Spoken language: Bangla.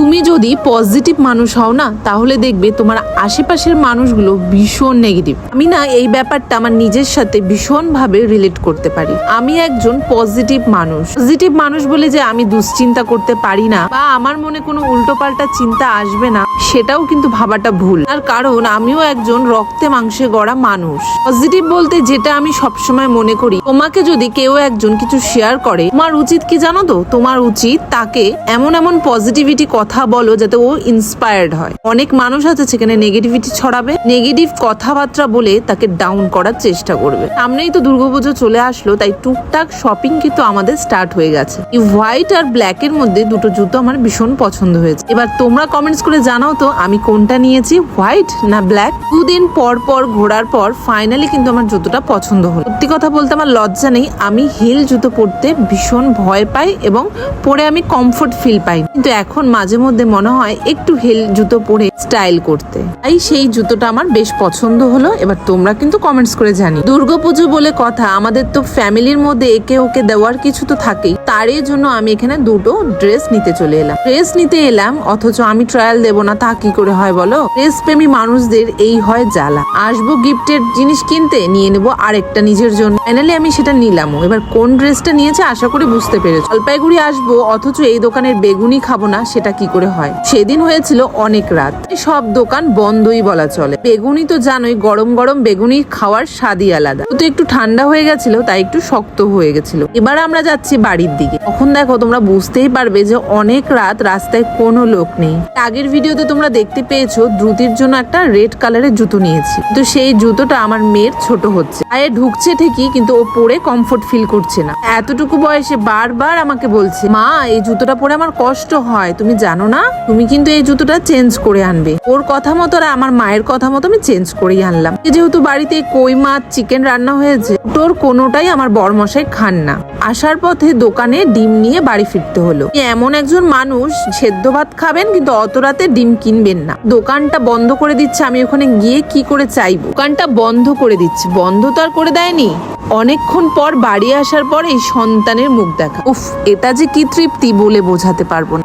তুমি যদি পজিটিভ মানুষ হও না, তাহলে দেখবে তোমার আশেপাশের মানুষগুলো ভীষণ নেগেটিভ আমি না এই ব্যাপারটা আমার নিজের সাথে ভীষণভাবে রিলেট করতে পারি। আমি একজন পজিটিভ মানুষ। পজিটিভ মানুষ বলে যে আমি দুশ্চিন্তা করতে পারি না বা আমার মনে কোনো উল্টোপাল্টা চিন্তা আসবে না, সেটাও কিন্তু ভাবাটা ভুল। তার কারণ আমিও একজন রক্তে মাংসে গড়া মানুষ। পজিটিভ বলতে যেটা আমি সবসময় মনে করি, তোমাকে যদি কেউ একজন কিছু শেয়ার করে, তোমার উচিত কি জানো তো? তোমার উচিত তাকে এমন এমন পজিটিভিটি কথা বলো যাতে ও ইন্সপায়ার্ড হয়। অনেক মানুষ আছে সেখানে নেগেটিভিটি ছড়াবে নেগেটিভ কথাবার্তা বলে তাকে ডাউন করার চেষ্টা করবে। সামনেই তো দুর্গাপুজো চলে আসলো, তাই টুকটাক শপিং কিন্তু আমাদের স্টার্ট হয়ে গেছে। এই হোয়াইট আর ব্ল্যাক এর মধ্যে দুটো জুতো আমার ভীষণ পছন্দ হয়েছে। এবার তোমরা কমেন্টস করে জানাও তো, আমি কোনটা নিয়েছি হোয়াইট না ব্ল্যাক দুদিন পর পর ঘোরার পর ফাইনালি কিন্তু আমার জুতোটা পছন্দ হলো। সত্যি কথা বলতে আমার লজ্জা নেই, আমি হিল জুতো পরতে ভীষণ ভয় পাই এবং পরে আমি কমফোর্ট ফিল পাই। কিন্তু এখন মাঝে মধ্যে মনে হয় একটু হিল জুতো পরে স্টাইল করতে। তাই সেই জুতোটা আমার বেশ পছন্দ হলো, এবার তোমরা কিন্তু কমেন্টস করে জানি দুর্গাপুজো বলে কথা, আমাদের তো ফ্যামিলির মধ্যে একে ওকে দেওয়ার কিছু তো থাকেই। তারই জন্য আমি এখানে দুটো ড্রেস নিতে চলে এলাম। ড্রেস নিতে এলাম, অথচ আমি ট্রায়াল দেবো না, তা কি করে হয় বলো? ড্রেস প্রেমী মানুষদের এই হয় জ্বালা। আসব গিফটের জিনিস কিনতে, নিয়ে নেব আরেকটা নিজের জন্য। ফাইনালি আমি সেটা নিলামও। এবার কোন ড্রেসটা নিয়েছে আশা করি বুঝতে পেরেছি। জলপাইগুড়ি আসব, অথচ এই দোকানের বেগুনি খাব না, সেটা কি করে হয়। সেদিন হয়েছিল অনেক রাত। সব দোকান বন্ধই বলা চলে। বেগুনি তো জানোই, গরম গরম বেগুনি খাওয়ার স্বাদই আলাদা। তো একটু ঠান্ডা হয়ে গেছিল, তাই একটু শক্ত হয়ে গেছিল। এবার আমরা যাচ্ছি বাড়ির দিকে। তখন দেখো, তোমরা বুঝতেই পারবে যে অনেক রাত রাস্তায় কোনো লোক নেই। আগের ভিডিওতে তোমরা দেখতে পেয়েছ, দ্রুতির জন্য একটা রেড কালারের জুতো নিয়েছি। তো সেই জুতোটা আমার মেয়ের ছোট হচ্ছে। পায়ে ঢুকছে ঠিকই, কিন্তু ও পরে কমফোর্ট ফিল করছে না। এতটুকু বয়সে বারবার আমাকে বলছে, মা, এই জুতোটা পরে আমার কষ্ট হয়, তুমি জানো না তুমি কিন্তু এই জুতোটা চেঞ্জ করে আনবে। ওর কথা মতো আর আমার মায়ের কথা মতো আমি চেঞ্জ করেই আনলাম। যেহেতু বাড়িতে কই মাছ, চিকেন রান্না হয়েছে, তোর কোনোটাই আমার বরমশাই খান না। আসার পথে দোকানে ডিম নিয়ে বাড়ি ফিরতে হলো। এমন একজন মানুষ, সেদ্ধ ভাত খাবেন কিন্তু অত রাতে ডিম কিনবেন না। দোকানটা বন্ধ করে দিচ্ছে, আমি ওখানে গিয়ে কি করে চাইব? দোকানটা বন্ধ করে দিচ্ছে। বন্ধ তো আর করে দেয়নি। অনেকক্ষণ পর বাড়ি আসার পর এই সন্তানের মুখ দেখা। উফ, এটা যে কি তৃপ্তি বলে বোঝাতে পারব না।